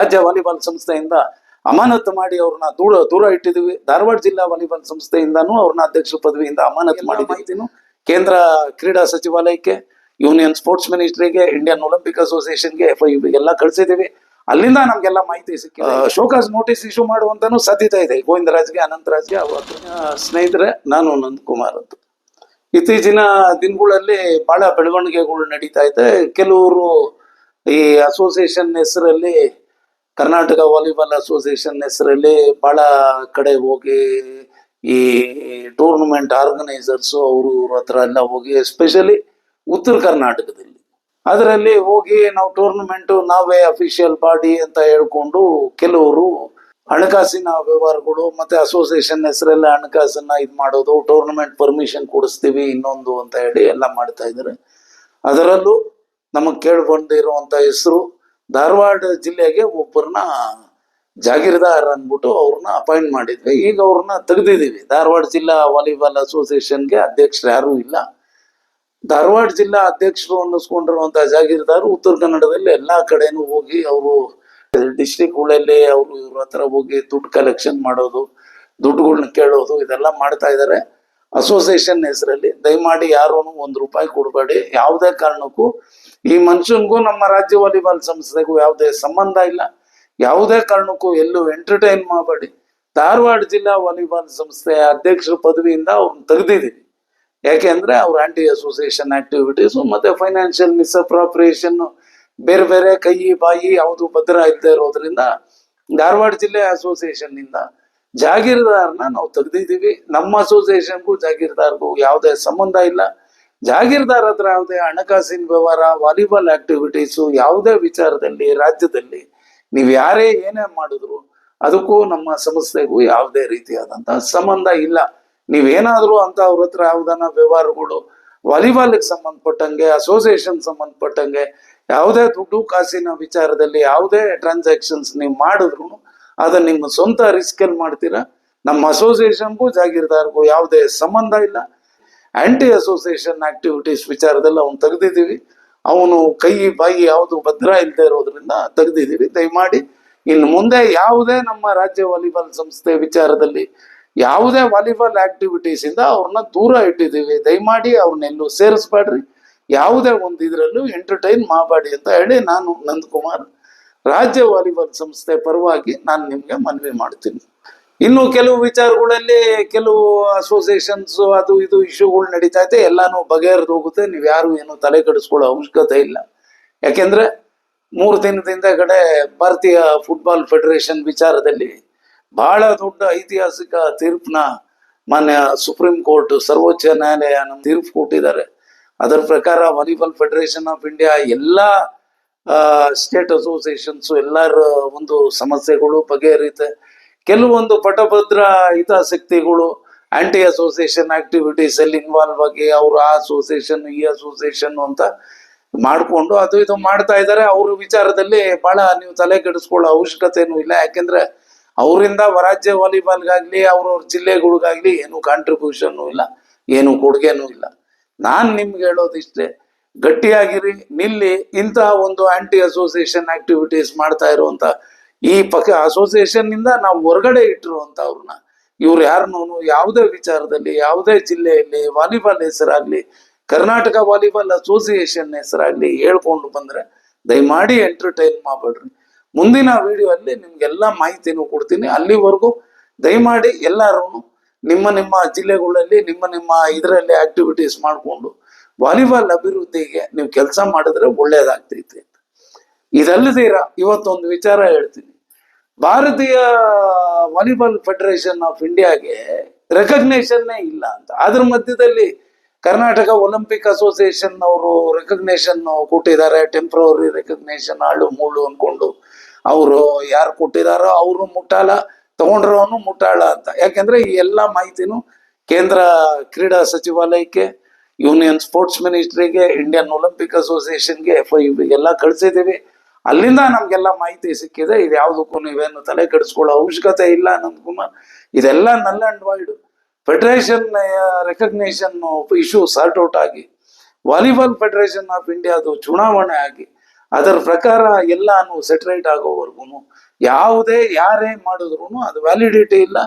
ರಾಜ್ಯ ವಾಲಿಬಾಲ್ ಸಂಸ್ಥೆಯಿಂದ ಅಮಾನತು ಮಾಡಿ ಅವ್ರನ್ನ ದೂರ ದೂರ ಇಟ್ಟಿದ್ವಿ ಧಾರವಾಡ ಜಿಲ್ಲಾ ವಾಲಿಬಾಲ್ ಸಂಸ್ಥೆಯಿಂದಾನು ಅವ್ರನ್ನ ಅಧ್ಯಕ್ಷ ಪದವಿಯಿಂದ ಅಮಾನತು ಮಾಡಿದ್ದೀನಿ ಕೇಂದ್ರ ಕ್ರೀಡಾ ಸಚಿವಾಲಯಕ್ಕೆ ಯೂನಿಯನ್ ಸ್ಪೋರ್ಟ್ಸ್ ಮಿನಿಸ್ಟ್ರಿಗೆ ಇಂಡಿಯನ್ ಒಲಿಂಪಿಕ್ ಅಸೋಸಿಯೇಷನ್ಗೆ ಎಫ್ ಐ ಎಲ್ಲ ಕಳಿಸಿದ್ದೀವಿ. ಅಲ್ಲಿಂದ ನಮ್ಗೆಲ್ಲ ಮಾಹಿತಿ ಸಿಕ್ಕಿದೆ. ಶೋಕಾಸ್ ನೋಟಿಸ್ ಇಶ್ಯೂ ಮಾಡುವಂತಾನು ಸಾಧ್ಯತೆ ಇದೆ. ಗೋವಿಂದರಾಜ್ಗೆ ಅನಂತರಾಜ್ಗೆ ಅವ್ರ ಸ್ನೇಹಿತರೆ ನಾನು ನಂದಕುಮಾರ್ ಅಂತ. ಇತ್ತೀಚಿನ ದಿನಗಳಲ್ಲಿ ಬಹಳ ಬೆಳವಣಿಗೆಗಳು ನಡೀತಾ ಇದೆ. ಕೆಲವರು ಈ ಅಸೋಸಿಯೇಷನ್ ಹೆಸರಲ್ಲಿ ಕರ್ನಾಟಕ ವಾಲಿಬಾಲ್ ಅಸೋಸಿಯೇಷನ್ ಹೆಸರಲ್ಲಿ ಬಹಳ ಕಡೆ ಹೋಗಿ ಈ ಟೂರ್ನಮೆಂಟ್ ಆರ್ಗನೈಸರ್ಸು ಅವರು ಇವ್ರ ಹತ್ರ ಎಲ್ಲ ಹೋಗಿ ಎಸ್ಪೆಷಲಿ ಉತ್ತರ ಕರ್ನಾಟಕದಲ್ಲಿ. ಅದರಲ್ಲಿ ಹೋಗಿ ನಾವು ಟೂರ್ನಮೆಂಟ್ ನಾವೇ ಅಫಿಷಿಯಲ್ ಬಾಡಿ ಅಂತ ಹೇಳ್ಕೊಂಡು ಕೆಲವರು ಹಣಕಾಸಿನ ವ್ಯವಹಾರಗಳು ಮತ್ತೆ ಅಸೋಸಿಯೇಷನ್ ಹೆಸರೆಲ್ಲ ಹಣಕಾಸನ್ನ ಇದು ಮಾಡೋದು, ಟೂರ್ನಮೆಂಟ್ ಪರ್ಮಿಷನ್ ಕೊಡಿಸ್ತೀವಿ ಇನ್ನೊಂದು ಅಂತ ಹೇಳಿ ಎಲ್ಲ ಮಾಡ್ತಾ ಇದ್ದಾರೆ. ಅದರಲ್ಲೂ ನಮಗೆ ಕೇಳಿ ಬಂದಿರುವಂತ ಹೆಸರು ಧಾರವಾಡ ಜಿಲ್ಲೆಗೆ ಒಬ್ಬರನ್ನ ಜಾಗೀರ್ದಾರ್ ಅಂದ್ಬಿಟ್ಟು ಅವ್ರನ್ನ ಅಪಾಯಿಂಟ್ ಮಾಡಿದ್ವಿ. ಈಗ ಅವ್ರನ್ನ ತೆಗೆದಿದ್ದೀವಿ. ಧಾರವಾಡ ಜಿಲ್ಲಾ ವಾಲಿಬಾಲ್ ಅಸೋಸಿಯೇಷನ್ಗೆ ಅಧ್ಯಕ್ಷರು ಯಾರೂ ಇಲ್ಲ. ಧಾರವಾಡ ಜಿಲ್ಲಾ ಅಧ್ಯಕ್ಷರು ಅನ್ನಿಸ್ಕೊಂಡಿರುವಂಥ ಜಾಗೀರ್ದಾರ್ ಉತ್ತರ ಕನ್ನಡದಲ್ಲಿ ಎಲ್ಲಾ ಕಡೆನೂ ಹೋಗಿ ಅವರು ಡಿಸ್ಟಿಕ್ಗಳಲ್ಲಿ ಅವರು ಇವ್ರ ಹತ್ರ ಹೋಗಿ ದುಡ್ಡು ಕಲೆಕ್ಷನ್ ಮಾಡೋದು ದುಡ್ಡುಗಳನ್ನ ಕೇಳೋದು, ಇದೆಲ್ಲ ಮಾಡ್ತಾ ಇದ್ದಾರೆ. ಅಸೋಸಿಯೇಷನ್ ಹೆಸರಲ್ಲಿ ದಯಮಾಡಿ ಯಾರೂ ಒಂದು ರೂಪಾಯಿ ಕೊಡಬೇಡಿ. ಯಾವುದೇ ಕಾರಣಕ್ಕೂ ಈ ಮನುಷ್ಯನ್ಗೂ ನಮ್ಮ ರಾಜ್ಯ ವಾಲಿಬಾಲ್ ಸಂಸ್ಥೆಗೂ ಯಾವುದೇ ಸಂಬಂಧ ಇಲ್ಲ. ಯಾವುದೇ ಕಾರಣಕ್ಕೂ ಎಲ್ಲೂ ಎಂಟರ್ಟೈನ್ ಮಾಡಬೇಡಿ. ಧಾರವಾಡ ಜಿಲ್ಲಾ ವಾಲಿಬಾಲ್ ಸಂಸ್ಥೆಯ ಅಧ್ಯಕ್ಷರ ಪದವಿಯಿಂದ ಅವ್ರನ್ನ ತೆಗೆದಿದ್ದೀವಿ. ಯಾಕೆಂದ್ರೆ ಅವ್ರ ಆಂಟಿ ಅಸೋಸಿಯೇಷನ್ ಆಕ್ಟಿವಿಟೀಸ್ ಮತ್ತೆ ಫೈನಾನ್ಷಿಯಲ್ ಮಿಸ್ಅಪ್ರಾಪ್ರಿಯೇಷನ್ ಬೇರೆ ಬೇರೆ ಕೈ, ಬಾಯಿ ಯಾವುದು ಭದ್ರ ಇಲ್ಲದೆ ಇರೋದ್ರಿಂದ ಧಾರವಾಡ ಜಿಲ್ಲೆ ಅಸೋಸಿಯೇಷನ್ ಇಂದ ಜಾಗೀರ್ದಾರ್ನ ನಾವು ತೆಗೆದಿದ್ದೀವಿ. ನಮ್ಮ ಅಸೋಸಿಯೇಷನ್ಗೂ ಜಾಗೀರ್ದಾರ್ಗೂ ಯಾವುದೇ ಸಂಬಂಧ ಇಲ್ಲ. ಜಾಗೀರ್ದಾರ್ ಹತ್ರ ಯಾವುದೇ ಹಣಕಾಸಿನ ವ್ಯವಹಾರ, ವಾಲಿಬಾಲ್ ಆಕ್ಟಿವಿಟೀಸು ಯಾವುದೇ ವಿಚಾರದಲ್ಲಿ, ರಾಜ್ಯದಲ್ಲಿ ನೀವು ಯಾರೇ ಏನೇ ಮಾಡಿದ್ರು ಅದಕ್ಕೂ ನಮ್ಮ ಸಂಸ್ಥೆಗೂ ಯಾವುದೇ ರೀತಿಯಾದಂತಹ ಸಂಬಂಧ ಇಲ್ಲ. ನೀವೇನಾದ್ರೂ ಅಂತ ಅವ್ರ ಹತ್ರ ಯಾವ್ದಾನ ವ್ಯವಹಾರಗಳು, ವಾಲಿಬಾಲ್ಗೆ ಸಂಬಂಧಪಟ್ಟಂಗೆ ಅಸೋಸಿಯೇಷನ್ ಸಂಬಂಧಪಟ್ಟಂಗೆ, ಯಾವುದೇ ದುಡ್ಡು ಕಾಸಿನ ವಿಚಾರದಲ್ಲಿ ಯಾವುದೇ ಟ್ರಾನ್ಸಾಕ್ಷನ್ಸ್ ನೀವು ಮಾಡಿದ್ರು ಅದನ್ನ ನಿಮ್ಮ ಸ್ವಂತ ರಿಸ್ಕಲ್ಲಿ ಮಾಡ್ತೀರಾ? ನಮ್ಮ ಅಸೋಸಿಯೇಷನ್ಗೂ ಜಾಗೀರ್ದಾರ್ಗೂ ಯಾವುದೇ ಸಂಬಂಧ ಇಲ್ಲ. ಆಂಟಿ ಅಸೋಸಿಯೇಷನ್ ಆಕ್ಟಿವಿಟೀಸ್ ವಿಚಾರದಲ್ಲಿ ಅವನು ತೆಗೆದಿದ್ದೀವಿ. ಅವನು ಕೈ, ಬಾಯಿ ಯಾವುದು ಭದ್ರ ಇಲ್ಲದೆ ಇರೋದ್ರಿಂದ ತೆಗೆದಿದ್ದೀವಿ. ದಯಮಾಡಿ ಇನ್ನು ಮುಂದೆ ಯಾವುದೇ ನಮ್ಮ ರಾಜ್ಯ ವಾಲಿಬಾಲ್ ಸಂಸ್ಥೆ ವಿಚಾರದಲ್ಲಿ ಯಾವುದೇ ವಾಲಿಬಾಲ್ ಆಕ್ಟಿವಿಟೀಸ್ ಇಂದ ಅವ್ರನ್ನ ದೂರ ಇಟ್ಟಿದ್ದೀವಿ. ದಯಮಾಡಿ ಅವ್ರನ್ನೆಲ್ಲೂ ಸೇರಿಸ್ಬೇಡ್ರಿ. ಯಾವುದೇ ಒಂದು ಇದರಲ್ಲೂ ಎಂಟರ್ಟೈನ್ ಮಾಡಬೇಡಿ ಅಂತ ಹೇಳಿ ನಾನು ನಂದಕುಮಾರ್ ರಾಜ್ಯ ವಾಲಿಬಾಲ್ ಸಂಸ್ಥೆ ಪರವಾಗಿ ನಾನು ನಿಮಗೆ ಮನವಿ ಮಾಡ್ತೀನಿ. ಇನ್ನು ಕೆಲವು ವಿಚಾರಗಳಲ್ಲಿ ಕೆಲವು ಅಸೋಸಿಯೇಷನ್ಸ್ ಅದು ಇದು ಇಶ್ಯೂಗಳು ನಡೀತಾ ಇದೆ. ಎಲ್ಲಾನು ಬಗೆಹರಿದು ಹೋಗುತ್ತೆ. ನೀವು ಯಾರು ಏನು ತಲೆ ಕೆಡಿಸ್ಕೊಳ್ಳೋ ಅವಶ್ಯಕತೆ ಇಲ್ಲ. ಯಾಕೆಂದ್ರೆ ಮೂರು ದಿನದಿಂದ ಕಡೆ ಭಾರತೀಯ ಫುಟ್ಬಾಲ್ ಫೆಡರೇಷನ್ ವಿಚಾರದಲ್ಲಿ ಬಹಳ ದೊಡ್ಡ ಐತಿಹಾಸಿಕ ತೀರ್ಪನ್ನ ಮಾನ್ಯ ಸುಪ್ರೀಂ ಕೋರ್ಟ್ ಸರ್ವೋಚ್ಚ ನ್ಯಾಯಾಲಯ ತೀರ್ಪು ಕೊಟ್ಟಿದ್ದಾರೆ. ಅದರ ಪ್ರಕಾರ ವಾಲಿಬಾಲ್ ಫೆಡರೇಷನ್ ಆಫ್ ಇಂಡಿಯಾ ಎಲ್ಲ ಸ್ಟೇಟ್ ಅಸೋಸಿಯೇಷನ್ಸ್ ಎಲ್ಲರ ಒಂದು ಸಮಸ್ಯೆಗಳು ಬಗೆಹರಿಯುತ್ತೆ. ಕೆಲವೊಂದು ಪಟಭದ್ರ ಹಿತಾಸಕ್ತಿಗಳು ಆಂಟಿ ಅಸೋಸಿಯೇಷನ್ ಆಕ್ಟಿವಿಟೀಸ್ ಅಲ್ಲಿ ಇನ್ವಾಲ್ವ್ ಆಗಿ ಅವ್ರು ಆ ಅಸೋಸಿಯೇಷನ್ ಈ ಅಸೋಸಿಯೇಷನ್ ಅಂತ ಮಾಡಿಕೊಂಡು ಅದು ಇದು ಮಾಡ್ತಾ ಇದ್ದಾರೆ. ಅವ್ರ ವಿಚಾರದಲ್ಲಿ ಬಹಳ ನೀವು ತಲೆ ಕೆಡಿಸ್ಕೊಳ್ಳೋ ಅವಶ್ಯಕತೆನೂ ಇಲ್ಲ. ಯಾಕೆಂದ್ರೆ ಅವರಿಂದ ರಾಜ್ಯ ವಾಲಿಬಾಲ್ಗಾಗ್ಲಿ ಅವ್ರವ್ರ ಜಿಲ್ಲೆಗಳಿಗಾಗ್ಲಿ ಏನು ಕಾಂಟ್ರಿಬ್ಯೂಷನ್ ಇಲ್ಲ, ಏನು ಕೊಡುಗೆನೂ ಇಲ್ಲ. ನಾನ್ ನಿಮ್ಗೆ ಹೇಳೋದಿಷ್ಟೇ, ಗಟ್ಟಿಯಾಗಿರಿ, ನಿಲ್ಲಿ ಇಂತಹ ಒಂದು ಆಂಟಿ ಅಸೋಸಿಯೇಷನ್ ಆಕ್ಟಿವಿಟೀಸ್ ಮಾಡ್ತಾ ಇರುವಂತ ಈ ಪಕ್ಕ ಅಸೋಸಿಯೇಷನ್ನಿಂದ ನಾವು ಹೊರಗಡೆ ಇಟ್ಟಿರುವಂಥವ್ರನ್ನ ಇವ್ರು ಯಾರನ್ನೂ ಯಾವುದೇ ವಿಚಾರದಲ್ಲಿ, ಯಾವುದೇ ಜಿಲ್ಲೆಯಲ್ಲಿ, ವಾಲಿಬಾಲ್ ಹೆಸರಾಗ್ಲಿ, ಕರ್ನಾಟಕ ವಾಲಿಬಾಲ್ ಅಸೋಸಿಯೇಷನ್ ಹೆಸರಾಗ್ಲಿ ಹೇಳ್ಕೊಂಡು ಬಂದ್ರೆ ದಯಮಾಡಿ ಎಂಟರ್ಟೈನ್ ಮಾಡಬೇಡ್ರಿ. ಮುಂದಿನ ವಿಡಿಯೋ ಅಲ್ಲಿ ನಿಮ್ಗೆಲ್ಲ ಮಾಹಿತಿನೂ ಕೊಡ್ತೀನಿ. ಅಲ್ಲಿವರೆಗೂ ದಯಮಾಡಿ ಎಲ್ಲರೂ ನಿಮ್ಮ ನಿಮ್ಮ ಜಿಲ್ಲೆಗಳಲ್ಲಿ, ನಿಮ್ಮ ನಿಮ್ಮ ಇದರಲ್ಲಿ ಆಕ್ಟಿವಿಟೀಸ್ ಮಾಡಿಕೊಂಡು, ವಾಲಿಬಾಲ್ ಅಭಿವೃದ್ಧಿಗೆ ನೀವು ಕೆಲಸ ಮಾಡಿದ್ರೆ ಒಳ್ಳೇದಾಗ್ತೈತಿ. ಇದಲ್ಲದೀರ ಇವತ್ತೊಂದು ವಿಚಾರ ಹೇಳ್ತೀನಿ. ಭಾರತೀಯ ವಾಲಿಬಾಲ್ ಫೆಡರೇಷನ್ ಆಫ್ ಇಂಡಿಯಾಗೆ ರೆಕಗ್ನೇಷನ್ನೇ ಇಲ್ಲ ಅಂತ. ಅದ್ರ ಮಧ್ಯದಲ್ಲಿ ಕರ್ನಾಟಕ ಒಲಿಂಪಿಕ್ ಅಸೋಸಿಯೇಷನ್ ಅವರು ರೆಕಗ್ನೇಷನ್ ಕೊಟ್ಟಿದ್ದಾರೆ. ಟೆಂಪ್ರವರಿ ರೆಕಗ್ನೇಷನ್ ಹಾಳು ಮೂಳು ಅನ್ಕೊಂಡು. ಅವರು ಯಾರು ಕೊಟ್ಟಿದಾರೋ ಅವರು ಮುಟ್ಟಾಳ ತಗೊಂಡ್ರವನು ಮುಟ್ಟಾಳ ಅಂತ. ಯಾಕೆಂದ್ರೆ ಈ ಎಲ್ಲ ಮಾಹಿತಿನೂ ಕೇಂದ್ರ ಕ್ರೀಡಾ ಸಚಿವಾಲಯಕ್ಕೆ ಯೂನಿಯನ್ ಸ್ಪೋರ್ಟ್ಸ್ ಮಿನಿಸ್ಟ್ರಿಗೆ ಇಂಡಿಯನ್ ಒಲಿಂಪಿಕ್ ಅಸೋಸಿಯೇಷನ್ಗೆ ಎಫ್ ಐ ಎಲ್ಲ ಕಳಿಸಿದ್ದೀವಿ. ಅಲ್ಲಿಂದ ನಮ್ಗೆಲ್ಲ ಮಾಹಿತಿ ಸಿಕ್ಕಿದೆ, ಇದು ಯಾವುದಕ್ಕೂ ನೀವೇನು ತಲೆ ಕೆಡಿಸ್ಕೊಳ್ಳೋ ಅವಶ್ಯಕತೆ ಇಲ್ಲ ನಂದಕುಮಾರ್ ಇದೆಲ್ಲ null and void federation recognition issue sort out ಆಗಿ ವಾಲಿಬಾಲ್ ಫೆಡರೇಷನ್ ಆಫ್ ಇಂಡಿಯಾದು ಚುನಾವಣೆ ಆಗಿ, ಅದರ ಪ್ರಕಾರ ಎಲ್ಲಾನು ಸೆಟ್ರೈಟ್ ಆಗೋವರೆಗೂ ಯಾವುದೇ ಯಾರೇ ಮಾಡಿದ್ರು ಅದು ವ್ಯಾಲಿಡಿಟಿ ಇಲ್ಲ.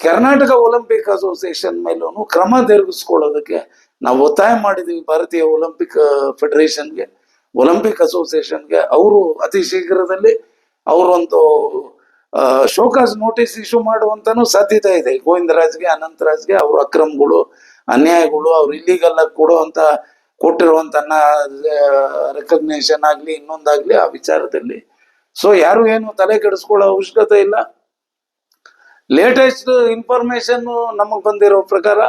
ಕರ್ನಾಟಕ ಒಲಿಂಪಿಕ್ ಅಸೋಸಿಯೇಷನ್ ಮೇಲೂ ಕ್ರಮ ತಿರುಗಿಸ್ಕೊಳ್ಳೋದಕ್ಕೆ ನಾವು ಒತ್ತಾಯ ಮಾಡಿದೀವಿ ಭಾರತೀಯ ಒಲಿಂಪಿಕ್ ಫೆಡರೇಷನ್ಗೆ ಒಲಿಂಪಿಕ್ ಅಸೋಸಿಯೇಷನ್ಗೆ ಅವರು ಅತಿ ಶೀಘ್ರದಲ್ಲಿ ಅವರೊಂದು ಶೋಕಾಸ್ ನೋಟಿಸ್ ಇಶ್ಯೂ ಮಾಡುವಂತನೂ ಸಾಧ್ಯತೆ ಇದೆ. ಗೋವಿಂದರಾಜ್ಗೆ ಅನಂತರಾಜ್ಗೆ ಅವ್ರ ಅಕ್ರಮಗಳು, ಅನ್ಯಾಯಗಳು, ಅವ್ರು ಇಲ್ಲಿಗೆಲ್ಲ ಕೊಡುವಂತ ಕೊಟ್ಟಿರುವಂತ ರೆಕಗ್ನೇಷನ್ ಆಗ್ಲಿ, ಇನ್ನೊಂದಾಗ್ಲಿ ಆ ವಿಚಾರದಲ್ಲಿ. ಸೊ ಯಾರು ಏನು ತಲೆ ಕೆಡಿಸ್ಕೊಳ್ಳೋ ಅವಶ್ಯಕತೆ ಇಲ್ಲ. ಲೇಟೆಸ್ಟ್ ಇನ್ಫಾರ್ಮೇಶನ್ ನಮಗ್ ಬಂದಿರೋ ಪ್ರಕಾರ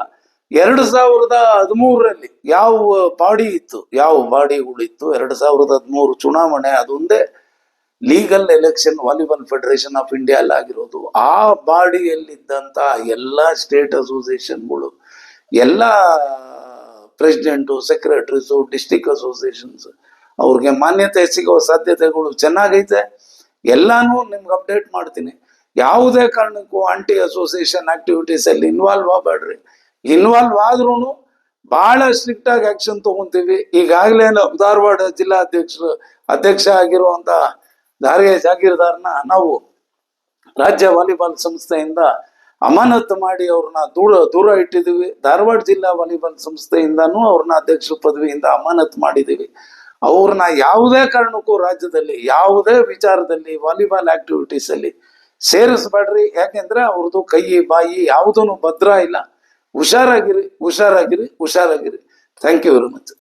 ಎರಡು ಸಾವಿರದ ಹದಿಮೂರರಲ್ಲಿ ಯಾವ ಬಾಡಿ ಇತ್ತು? ಯಾವ ಬಾಡಿಗಳಿತ್ತು ಎರಡು ಸಾವಿರದ ಹದಿಮೂರು ಚುನಾವಣೆ ಅದೊಂದೇ legal election, volleyball federation of India ಆಗಿರೋದು. ಆ ಬಾಡಿಯಲ್ಲಿದ್ದಂಥ ಎಲ್ಲ ಸ್ಟೇಟ್ ಅಸೋಸಿಯೇಷನ್ಗಳು, ಎಲ್ಲ ಪ್ರೆಸಿಡೆಂಟು, ಸೆಕ್ರೆಟರೀಸು, ಡಿಸ್ಟಿಕ್ ಅಸೋಸಿಯೇಷನ್ಸ್, ಅವ್ರಿಗೆ ಮಾನ್ಯತೆ ಸಿಗೋ ಸಾಧ್ಯತೆಗಳು ಚೆನ್ನಾಗೈತೆ. ಎಲ್ಲಾನು ನಿಮ್ಗೆ ಅಪ್ಡೇಟ್ ಮಾಡ್ತೀನಿ. ಯಾವುದೇ ಕಾರಣಕ್ಕೂ ಆಂಟಿ ಅಸೋಸಿಯೇಷನ್ ಆಕ್ಟಿವಿಟೀಸ್ ಅಲ್ಲಿ ಇನ್ವಾಲ್ವ್ ಆಗಬೇಡ್ರಿ ಇನ್ವಾಲ್ವ್ ಆದ್ರೂ ಬಹಳ ಸ್ಟ್ರಿಕ್ಟ್ ಆಗಿ ಆಕ್ಷನ್ ತಗೊಂತೀವಿ. ಈಗಾಗಲೇ ಧಾರವಾಡ ಜಿಲ್ಲಾ ಜಿಲ್ಲಾಧ್ಯಕ್ಷರು ಅಧ್ಯಕ್ಷ ಆಗಿರುವಂತ ದಾರಿಗೆ ಜಾಗೀರ್ದಾರ್ನ ನಾವು ರಾಜ್ಯ ವಾಲಿಬಾಲ್ ಸಂಸ್ಥೆಯಿಂದ ಅಮಾನತು ಮಾಡಿ ಅವ್ರನ್ನ ದೂರ ದೂರ ಇಟ್ಟಿದ್ದೀವಿ. ಧಾರವಾಡ ಜಿಲ್ಲಾ ವಾಲಿಬಾಲ್ ಸಂಸ್ಥೆಯಿಂದನೂ ಅವ್ರನ್ನ ಅಧ್ಯಕ್ಷ ಪದವಿಯಿಂದ ಅಮಾನತು ಮಾಡಿದ್ದೀವಿ. ಅವ್ರನ್ನ ಯಾವುದೇ ಕಾರಣಕ್ಕೂ ರಾಜ್ಯದಲ್ಲಿ, ಯಾವುದೇ ವಿಚಾರದಲ್ಲಿ, ವಾಲಿಬಾಲ್ ಆಕ್ಟಿವಿಟೀಸ್ ಅಲ್ಲಿ ಸೇರಿಸ್ಬೇಡ್ರಿ. ಯಾಕೆಂದ್ರೆ ಅವ್ರದ್ದು ಕೈ, ಬಾಯಿ ಯಾವುದೂ ಭದ್ರ ಇಲ್ಲ. ಹುಷಾರಾಗಿರಿ ಹುಷಾರಾಗಿರಿ ಹುಷಾರಾಗಿರಿ. Thank you very much